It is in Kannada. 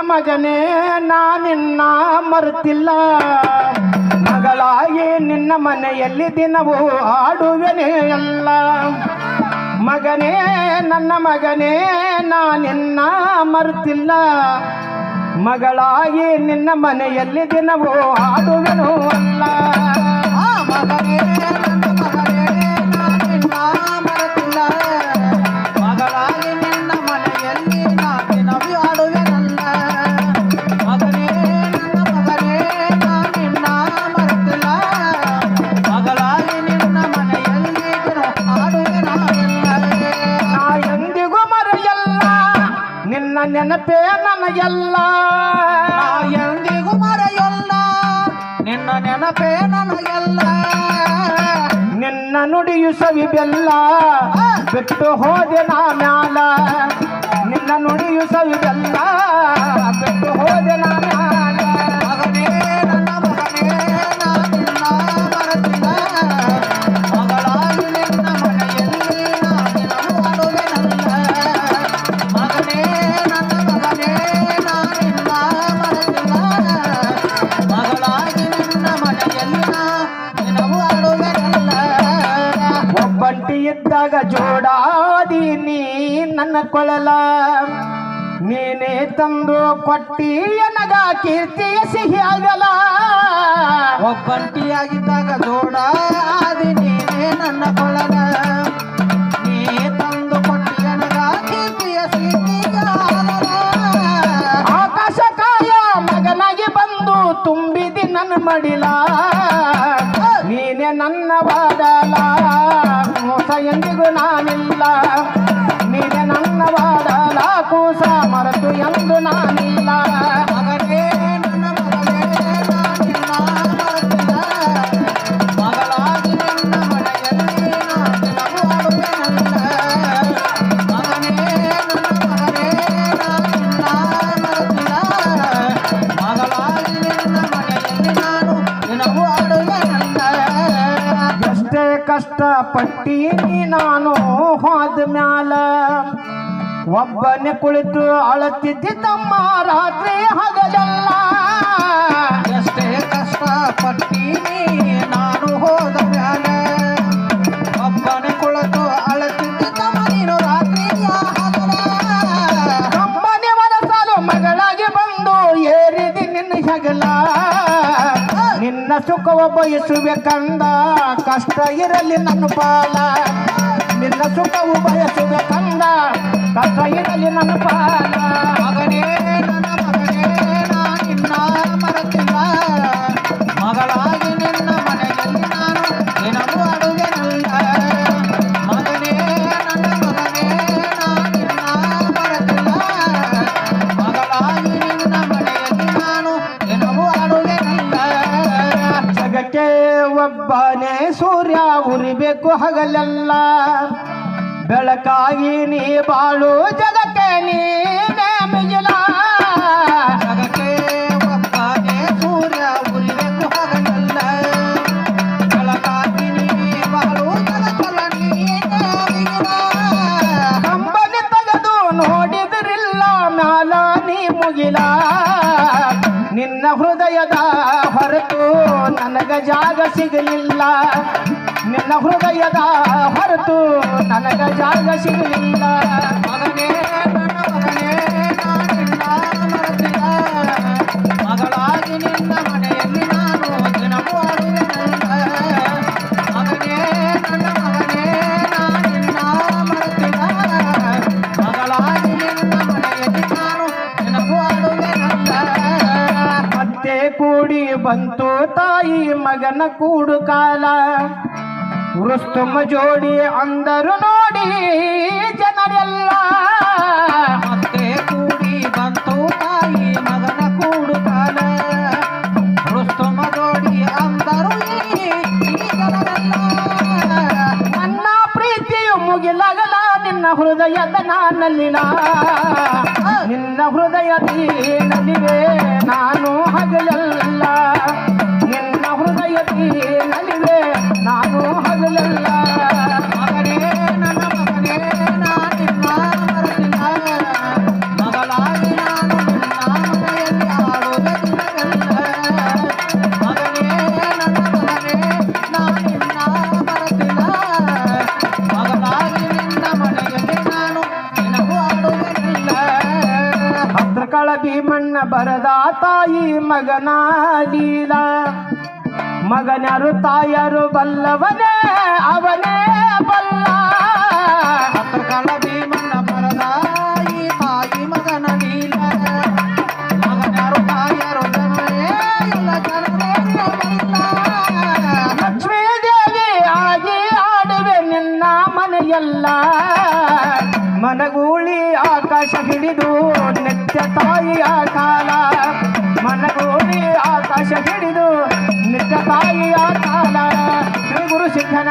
ಮಗನೇ ನಾನಿನ್ನ ಮರುತಿಲ್ಲ. ಮಗಳಾಗಿ ನಿನ್ನ ಮನೆಯಲ್ಲಿ ದಿನವೂ ಆಡುವೆನೇ ಎಲ್ಲ ಮಗನೇ, ನನ್ನ ಮಗನೇ ನಾನಿನ್ನ ಮರುತಿಲ್ಲ. ಮಗಳಾಗಿ ನಿನ್ನ ಮನೆಯಲ್ಲಿ ದಿನವೂ ಆಡುವೆನೂ ಅಲ್ಲ. ನೆನಪೇ ನನಗೆಲ್ಲ. ಎಂದಿಗೂ ಮರೆಯಲ್ಲ. ನಿನ್ನ ನೆನಪೇ ನನಗೆಲ್ಲ. ನಿನ್ನ ನುಡಿಯು ಸವಿ ಬೆಲ್ಲ ಬಿಟ್ಟು ಹೋದೆ ನಾ ಮ್ಯಾಲ. ನಿನ್ನ ನುಡಿಯು ಸವಿ ಬೆಲ್ಲ ಬಿಟ್ಟು ಹೋದೆ ನಾ ಮ್ಯಾಲ. ಜೋಡಾದಿ ನೀ ನನ್ನ ಕೊಳಲ. ನೀನೇ ತಂದು ಕೊಟ್ಟಿ ನಗ ಕೀರ್ತಿಯ ಸಿಹಿ ಆಗಲ ಒಬ್ಬಂಟಿಯಾಗಿದ್ದಾಗ ಜೋಡಾದಿ ನೀನೇ ನನ್ನ ಕೊಳಲ. ನೀ ತಂದು ಕೊಟ್ಟಿಯನಗ ಕೀರ್ತಿಯ ಸಿಹಿಯ ಆದರ. ಆಕಾಶ ಕಾಯ ಮಗನಾಗಿ ಬಂದು ತುಂಬಿದಿ ನನ್ನ ಮಡಿಲ. ಕೂಸ ಮರೆತು ಎಂದು ನಾನಿಲ್ಲ ಮಗನೇ ನನ್ನ ಮಗನೇ ನಾ ನಿನ್ನ ಮರೆತಿಲ್ಲ. ಮಗಳಾಗಿ ನಿನ್ನ ಮನೆಯಲ್ಲಿ ನಾ ದಿನವೂ ಆಡುವೆನಲ್ಲ. ಮಗನೇ ನನ್ನ ಮಗನೇ ನಾ ನಿನ್ನ ಮರೆತಿಲ್ಲ. ಮಗಳಾಗಿ ನಿನ್ನ ಮನೆಯಲ್ಲಿ ನಾನು ದಿನವೂ ಆಡುವೆನಲ್ಲ. ಎಷ್ಟೇ ಕಷ್ಟ ಪಟ್ಟೀನಿ ನಾನು ಹೋದ ಮ್ಯಾಲ ಒಬ್ಬನೇ ಕುಳಿತು ಅಳತಿದ್ದಿ ತಮ್ಮ ರಾತ್ರಿ ಹಗಲೆಲ್ಲ. ಎಷ್ಟೇ ಕಷ್ಟ ಪಟ್ಟೀನಿ ನಾನು ಹೋದ ಮ್ಯಾಲ ಒಬ್ಬನೆ ಕುಳಿತು ಅಳತಿದ್ದ ನೀನು ರಾತ್ರಿ ಒಬ್ಬನೆ ಮನಸಾಲು ಸಾಲು ಮಗಳಾಗಿ ಬಂದು ಏರಿದಿ ನಿನ್ನ ಹೆಗಲ. ನಿನ್ನ ಸುಖವ ಬಯಸುಬೇಕಂದ ಕಷ್ಟ ಇರಲಿ ನನ್ನ ಪಾಲ. ನಿನ್ನ ಸುಖವು ಬಯಸುಬೇಕಂದ ಕಷ್ಟ ನನ್ನ ಪಾಲ ಮಗನೇ, ನನ್ನ ಮಗನೇ ನಾನಿನ್ನ ಮರೆತಿಲ್ಲ ಮಗಳಾಗಿ ನಿನ್ನ ಮನೆಯಲ್ಲಿ ನಾನು ದಿನವೂ ಅಡುಗೆನಲ್ಲ. ಮಗನೇ, ನನ್ನ ಮಗನೇ ನಾನಿನ್ನ ಮರೆತಿಲ್ಲ ಮಗಳಾಗಿ ನಿನ್ನ ಮನೆಯಲ್ಲಿ ನಾನು ದಿನವೂ ಅಡುಗೆನಲ್ಲ. ಜಗಕ್ಕೆ ಒಬ್ಬನೇ, ಸೂರ್ಯ ಉರಿಬೇಕು ಹಗಲೆಲ್ಲ. ಬೆಳಕಾಗಿ ನೀ ಬಾಳು ಜಗಕ್ಕೆ ನೀನೇ ಮಿಗಿಲ. ಜಗಕ್ಕೆ ಒಬ್ಬನೇ ಸೂರ್ಯ ಹಗಲಲ್ಲ ಬೆಳಕಾಗಿ ನೀ ಬಾಳು ಜಗತ್ತಲ್ಲ ನೀನೇ ಮಿಗಿಲ. ಕಂಬನಿ ತೆಗೆದು ನೋಡಿದ್ರಿಲ್ಲ ಮ್ಯಾಲ ನೀ ಮುಗಿಲ. ನಿನ್ನ ಹೃದಯದ ಹೊರತು ನನಗ ಜಾಗ ಸಿಗಲಿಲ್ಲ. ನಿನ್ನ ಹೃದಯದ ಹೊರತು ನನಗ ಜಾಗ ಸಿಗಲಿಲ್ಲ. ಮಗನೇ ಬಂತು ತಾಯಿ ಮಗನ ಕೂಡು ಕಾಲ. ಉರುಸ್ತುಮ ಜೋಡಿ ಅಂದರು ನೋಡಿ ಜನರೆಲ್ಲ. ಹೃದಯದ ನಾನಲ್ಲಿನ ನಿನ್ನ ಹೃದಯದಿ ನಲಿವೆ ನಾನು ಹಗಲಲ್ಲ ಭದ್ರಕಳ ಭೀಮಣ್ಣ ಬರದ ತಾಯಿ ಮಗನ ಲೀಲ. ಮಗನರು ತಾಯರು ಬಲ್ಲವನೇ ಅವನೇ ಬಲ್ಲ. ಭದ್ರಕಾಳ ಭೀಮಣ್ಣ ಬರದ ತಾಯಿ ಮಗನ ಲೀಲ. ಮಗನರು ತಾಯರು ಲಕ್ಷ್ಮೀ ದೇವಿ ಆಗಿ ಆಡುವೆ ನಿನ್ನ ಮನೆಯಲ್ಲ. ಮನಗೂಳಿ ಆಕಾಶ ಹಿಡಿದು ನಿತ್ಯ ತಾಯಿಯ ಕಾಲ ಮನಗೂಳಿ ಆಕಾಶ ಹಿಡಿದು ನಿತ್ಯ ತಾಯಿಯ ಕಾಲ ಗುರು ಸಿದ್ಧನ